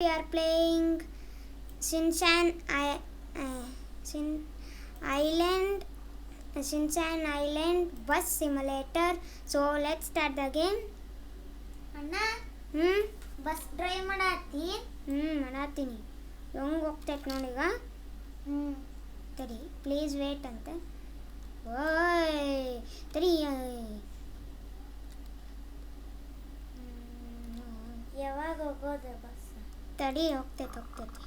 we are playing Shinchan I, uh, Shin Island Shinchan Island bus simulator. So let's start the game. ಅಣ್ಣ ಹ್ಮ್ bus drive ಮಾಡತ್ತಿ ಹ್ಮ್ ಮಾಡತ್ತೀನಿ ಹೆಂಗ್ ಹೋಗ್ತೈತೆ ನೋಡೀಗ ಹ್ಮ್ ತಡಿ please wait ಅಂತ ಓಯ್ ತಡಿ ಯಾವಾಗ ಹೋಗೋದು ಬಸ್ ತಡಿ ಹೋಗ್ತೈತೆ ಹೋಗ್ತೈತೆ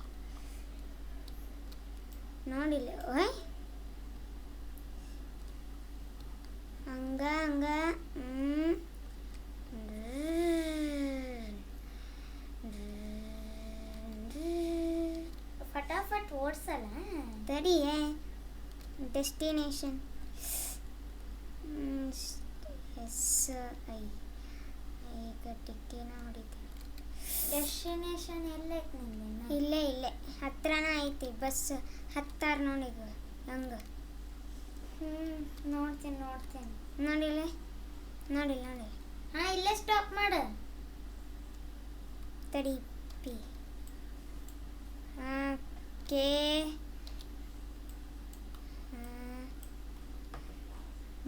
ನೋಡಿಲ್ಲ ಓಯ್. ಹಂಗ ಹಂಗ ಫಟಾಫಟ್ ಓಡ್ಸಲ್ಲ? ತಡಿ ಡೆಸ್ಟಿನೇಷನ್. S I. ಈಗ ಟಿಕ್ಕಿನ ಹೊಡಿತೀನಿ ಡೆಸ್ಟಿನೇಷನ್ ಎಲ್ಲ ಇಲ್ಲೇ ಇಲ್ಲೇ. ಹತ್ರನ ಐತಿ ಬಸ್ ಹತ್ತಾರ ಈಗ ಹಂಗ ಹ್ಞೂ ನೋಡ್ತೀನಿ ನೋಡ್ತೀನಿ. ನೋಡಿಲ್ಲ? ನೋಡಿಲ್ಲ ನೋಡಿ ಹಾಂ ಇಲ್ಲೇ ಸ್ಟಾಪ್ ಮಾಡು. ತಡಿ ಪಿ. ಕೆ.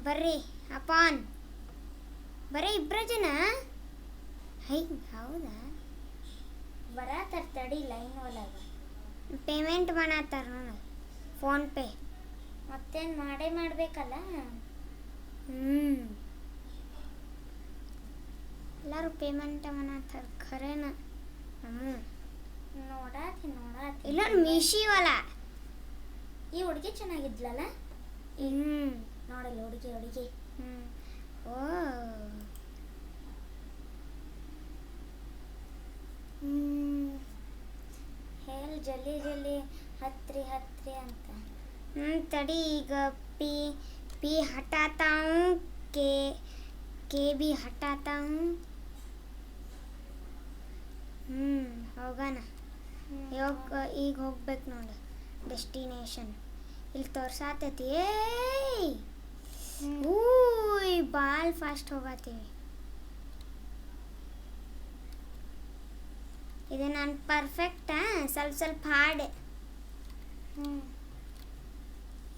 ಬರ್ರಿ ಅಪಾನ್. ಬರೀ ಇಬ್ಬರ ಜನ? ಹೈ ಹೌದಾ? ಬರತ್ತಾರ ತಡಿ ಲೈನ್ ಒಳಗೆ. ಪೇಮೆಂಟ್ ಮಾಡತ್ತಾರ ನಾನು ಫೋನ್ ಪೇ. ಮತ್ತೇನ್ ಮಾಡೇ ಮಾಡಬೇಕಲ್ಲ? ಹ್ಞೂ ಎಲ್ಲರೂ ಪೇಮೆಂಟ್ ಮಾಡತ್ತಾರ ಖರೇನ? ಹ್ಞೂ ನೋಡಾತಿ ನೋಡಾತಿ. ಇಲ್ಲ ಮೀಶಿವಲ್ಲ ಈ ಹುಡುಗಿ ಚೆನ್ನಾಗಿದ್ಲಲ್ಲ? ಹ್ಞೂ ನೋಡಲ್ಲ ಹುಡುಗಿ ಹುಡುಗಿ. ಹ್ಞೂ ಓ. ಹೇಳಿ ಜಲ್ದಿ ಜಲ್ದಿ ಹತ್ರಿ ಹತ್ರಿ ಅಂತ. ಹ್ಞೂ ತಡಿ ಈಗ. ಪಿ ಪಿ ಹಟಾತಾವು ಕೆ ಕೆ ಬಿ ಹಟಾತಾವು ಹ್ಞೂ ಹೋಗೋಣ. ಯೋಗ ಈಗ ಹೋಗ್ಬೇಕು ನೋಡಿ. ಡೆಸ್ಟಿನೇಷನ್. ಇಲ್ಲಿ ತೋರ್ಸಾತೈತಿ. ಏಯ್! ಊಯ್ ಬಾಲ್ ಫಾಸ್ಟ್ ಹೋಗತ್ತೀವಿ. ಇದು ನಾನು ಪರ್ಫೆಕ್ಟಾ ಸ್ವಲ್ಪ ಸ್ವಲ್ಪ ಹಾಡೆ ಹ್ಞೂ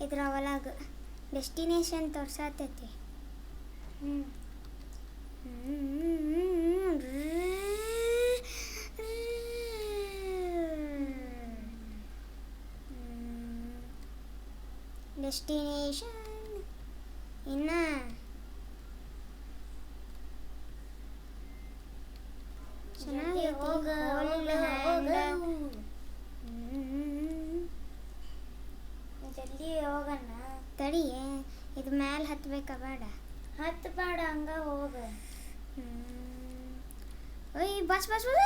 ಇದ್ರ ಒಳಗೆ ಡೆಸ್ಟಿನೇಷನ್ ತೋರ್ಸಾತೈತಿ ಹ್ಞೂ ಡೆಸ್ಟಿನೇಷನ್ ಇನ್ನ ಜಲ್ದಿ ಚೆನ್ನಾಗೈತಿ. ಹೋಗ Hold ಹೋಗ hand. ಹೋಗ ಹ್ಮ್. ಜಲ್ದಿ ಹೋಗಣ್ಣ ತಡಿ ಇದು ಮ್ಯಾಲೆ ಹತ್ಬೇಕ ಬೇಡ. ಹತ್ತು ಬೇಡ ಹಂಗ ಹೋಗ. ಹ್ಞೂ ಓಯ್ ಬಸ್ ಬಸ್ ಬಸ್.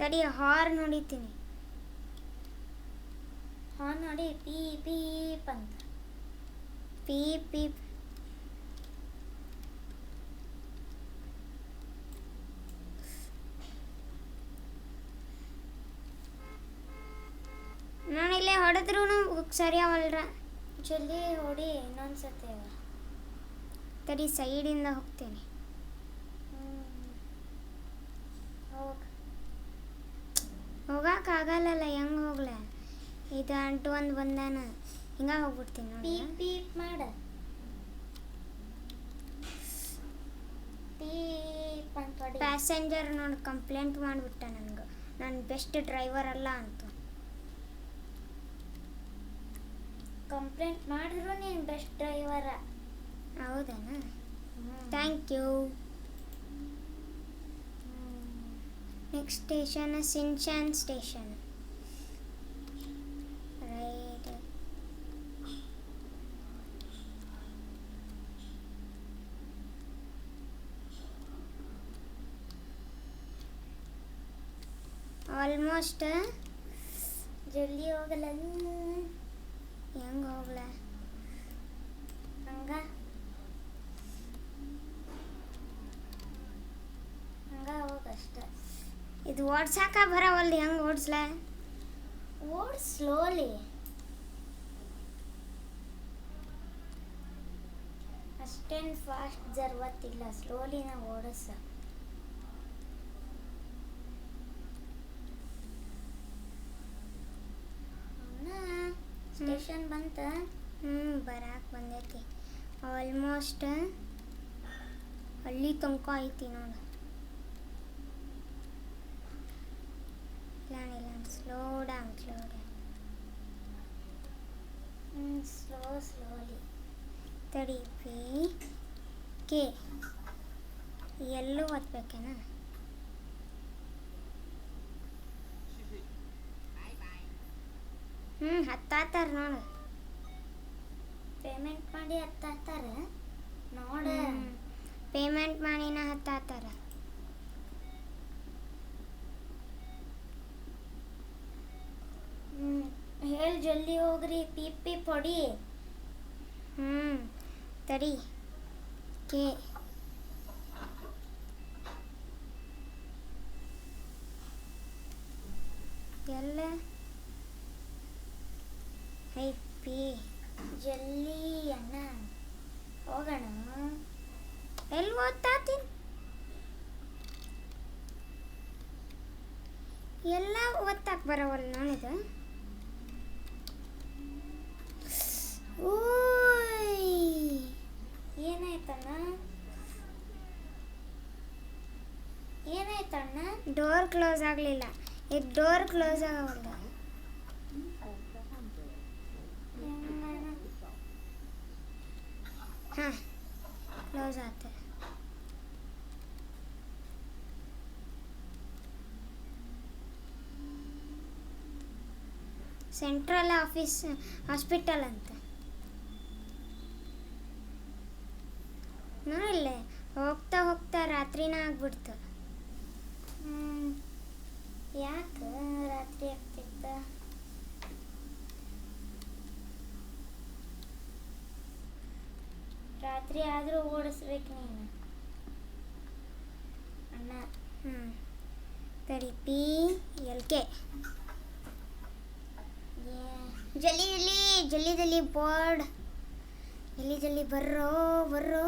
ತಡಿ ಹಾರ್ನ್ ಹೊಡಿತೀನಿ. ಹಾರ್ನ್ ನೋಡಿ ಪೀ ಪೀಪ್ ಅಂತ. ಪೀಪ್ ಪೀಪ್ ನಾನು ಇಲ್ಲೇ ಸರಿಯಾವಲ್ರ? ಜಲ್ದಿ ಹೊಡಿ ಇನ್ನೊಂದ್ಸತಿ ತಡಿ ಸೈಡಿಂದ ಹೋಗ್ತೀನಿ. ಹೋಗ. ಹೋಗಕ್ಕಾಗಲ್ಲಲ್ಲ ಹೆಂಗ್ ಹೋಗ್ಲ? ಇದು ಅಂಟು ಒಂದು ಬಂದಾನ. ಹಿಂಗ ಹೋಗ್ಬಿಡ್ತೀನಿ ಪೀಪ್ ಪೀಪ್ ಮಾಡ. ಪ್ಯಾಸೆಂಜರ್ ನೋಡಿ ಕಂಪ್ಲೇಂಟ್ ಮಾಡಿಬಿಟ್ಟ ನನಗೆ. ನಾನು ಬೆಸ್ಟ್ ಡ್ರೈವರ್ ಅಲ್ಲ ಅಂತ. ಕಂಪ್ಲೇಂಟ್ ಮಾಡಿದ್ರು ನೀನು ಬೆಸ್ಟ್ ಡ್ರೈವರ ಹೌದನಾ? ಥ್ಯಾಂಕ್ ಯು ನೆಕ್ಸ್ಟ್ ಸ್ಟೇಷನ್ ಸಿನ್ಶಾನ್ ಸ್ಟೇಷನ್ ರೈಟ್ ಆಲ್ಮೋಸ್ಟ್ ಜಲ್ದಿ ಹೋಗಲ್ಲ ಹೆಂಗೆ ಹೋಗ್ಲ? ಹಂಗ? ಹಂಗ ಹೋಗಷ್ಟ ಇದು ಓಡ್ಸಾಕ ಬರವಲ್ದು ಹೆಂಗೆ ಓಡಿಸ್ಲ? ಓಡ್ ಸ್ಲೋಲಿ. ಅಷ್ಟೇನು ಫಾಸ್ಟ್ ಜರ್ವತ್ತಿಲ್ಲ, ಸ್ಲೋಲಿನ ಓಡಿಸ. ಸ್ಟೇಷನ್ ಬಂತ? ಹ್ಞೂ ಬರಾಕ್ ಬಂದೈತಿ. ಆಲ್ಮೋಸ್ಟ್ ಅಲ್ಲಿ ತನಕ ಐತಿ ನೋಡಿ. ಇಲ್ಲ ಇಲ್ಲ slow down slow down slow slowly ತಡಿ ಪಿ ಕೆ ಎಲ್ಲೂ ಓದ್ಬೇಕೇನ ಹ್ಞೂ ಹತ್ತಾತಾರ ನೋಡು. ಪೇಮೆಂಟ್ ಮಾಡಿ ಹತ್ತಾತಾರ. ನೋಡ. ಪೇಮೆಂಟ್ ಮಾಡಿನ ಹತ್ತಾತಾರ. ಹೇಳಿ ಜಲ್ದಿ ಹೋಗ್ರಿ. ಪೀಪ್ ಪೀಪ್ ಹೊಡಿ ಹ್ಞೂ ತಡಿ. ಕೆ ಎಲ್ಲ ಪಿ ಜಲ್ದಿ ಅಣ್ಣ. ಹೋಗೋಣ. ಎಲ್ಲಿ ಓದ್ತಾತೀನಿ ಎಲ್ಲ ಓದ್ತಾಕ್ ಬರವಲ್ಲ ಇದು ಓಯ್, ಏನಾಯ್ತಣ್ಣ? ಏನಾಯ್ತಣ್ಣ? ಡೋರ್ ಕ್ಲೋಸ್ ಆಗಲಿಲ್ಲ. ಇದು ಡೋರ್ ಕ್ಲೋಸ್ ಆಗವಲ್ಲ ಹಾಂ ಕ್ಲೋಸ್ ಆತ ಸೆಂಟ್ರಲ್ ಆಫೀಸ್ ಹಾಸ್ಪಿಟಲ್ ಅಂತ. ನೋಡಿಲ್ಲೇ ಹೋಗ್ತಾ ಹೋಗ್ತಾ ರಾತ್ರಿನ ಆಗ್ಬಿಡ್ತು ಹ್ಮ್ ಯಾಕೆ ರಾತ್ರಿ ಆಗ್ತಿತ್ತ ರಾತ್ರಿ ಆದ್ರೂ ಓಡಿಸ್ಬೇಕು ನೀನು. ಅಣ್ಣ. ಹ್ಞೂ ತಡಿ ಪಿ ಎಲ್ ಕೆ. ಜಲ್ಲಿ ಜಲ್ಲಿ ಜಲ್ಲಿ ಜಲ್ದಿ ಬೋರ್ಡ್. ಜಲ್ಲಿ ಜಲ್ಲಿ ಬರ್ರೋ ಬರ್ರೋ.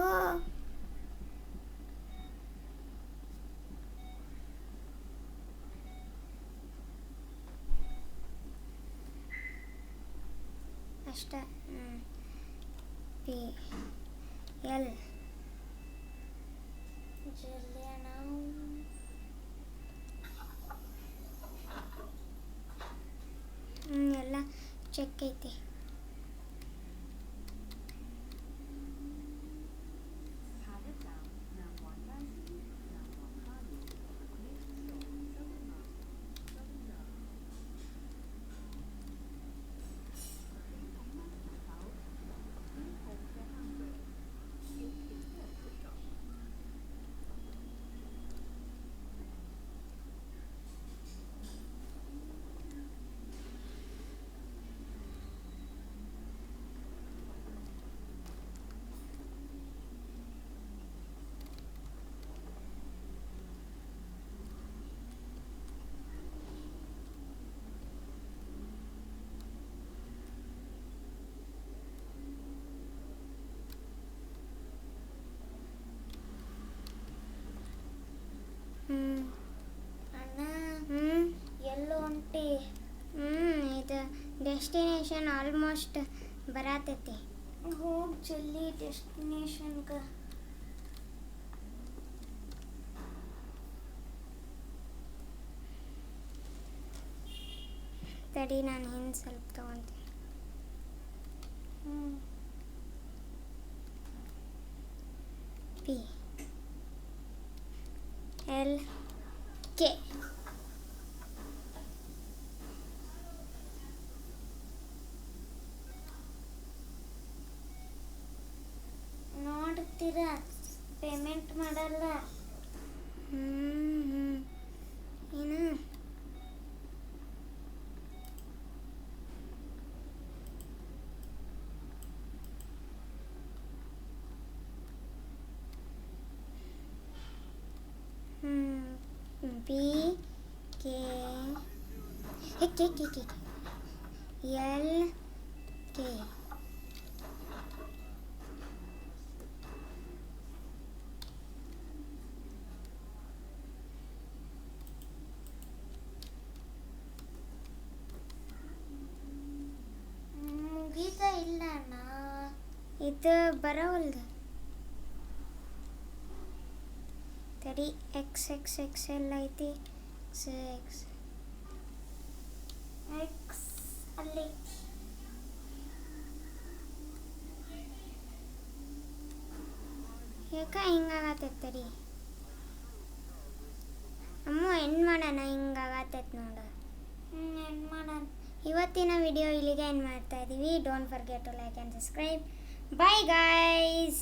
ಅಷ್ಟ. ಪಿ. ಎಲ್ ಜಿಲ್ಲೆ ನಾವು ಎಲ್ಲ ಚೆಕ್ ಐತಿ ಹ್ಞೂ ಅಣ್ಣ ಹ್ಞೂ ಎಲ್ಲೋ ಹೊಂಟಿ ಹ್ಞೂ ಇದು ಡೆಸ್ಟಿನೇಷನ್ ಆಲ್ಮೋಸ್ಟ್ ಬರತೈತಿ ಹೋಗ್ ಜಲ್ದಿ ಡೆಸ್ಟಿನೇಷನ್ಗೆ ತಡಿ ನಾನು ಹಿಂದೆ ಸ್ವಲ್ಪ ತೊಗೊತೀನಿ. ಹ್ಮ್. ಪಿ. ಎಲ್. ಕೆ. ನೋಡ್ತೀರಾ ಪೇಮೆಂಟ್ ಮಾಡಲ್ಲ? ಹ್ಞೂ ಏನು? B K K K K K L K. ಇಲ್ಲ ಅಣ್ಣ, ಇದು ಬರೋವಲ್ದು. ತಡಿ ಎಕ್ಸ್ ಎಕ್ಸ್ ಎಕ್ಸ್ ಎಲ್ಲ ಐತಿ. ಎಕ್ಸ್ ಎಕ್ಸ್ ಎಕ್ಸ್ ಅಲ್ಲಿ. ಯಾಕ ಹಿಂಗಾಗತ್ತೈತೆ ತಡಿ? ಅಮ್ಮ ಎಂಡ್ ಮಾಡೋಣ ಹಿಂಗಾಗತ್ತೈತೆ ನೋಡು. ಹ್ಞೂ ಏನ್ ಮಾಡೋಣ ಇವತ್ತಿನ ವಿಡಿಯೋ ಇಲ್ಲಿಗೆ ಏನು ಮಾಡ್ತಾ ಇದ್ದೀವಿ don't forget to like and subscribe bye guys